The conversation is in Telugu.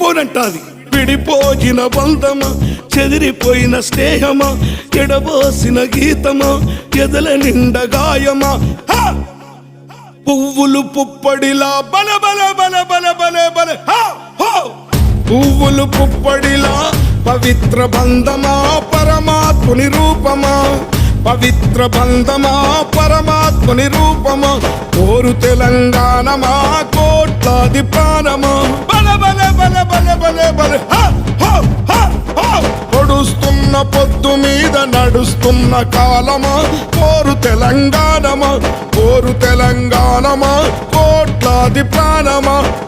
పోనంటాది విడిపోయిన బంధమా చెదిరిపోయిన స్నేహమా ఎడబోసిన గీతమా ఎదల నిండ గాయమా. పువ్వులు పుప్పడిలా బల బల బల బల బల బల. హా! పువ్వులు పుప్పడిలా పవిత్ర బంధమా పరమాత్ముని రూపమా. పవిత్ర బంధమా పరమాత్ముని రూపమా. కోరు తెలంగాణమా కోట్లాది ప్రాణమా. పొద్దు మీద నడుస్తున్న కాలమా? కోరు తెలంగాణమా? కోరు తెలంగాణమా? కోట్లాది ప్రాణమా?